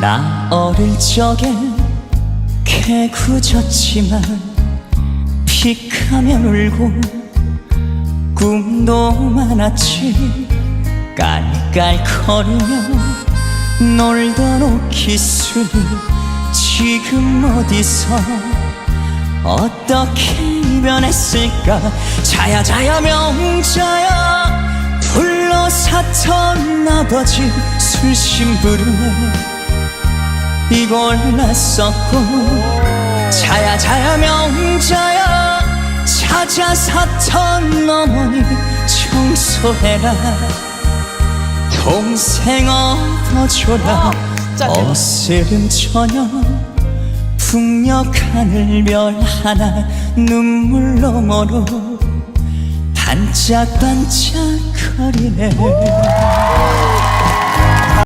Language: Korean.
나 어릴 적에 개구졌지만 픽하면 울고 꿈도 많았지. 깔깔거리며 놀던 오키순이 지금 어디서 어떻게 변했을까. 자야 자야 명자야. 불러 샀던 아버지 술심부름에 이걸 났었고 자야 자야 명자야 찾아 샀던 어머니 청소해라. 동생 얻어줘라. 어스름 저녁 풍력 하늘 별 하나 눈물 너머로 반짝반짝거리네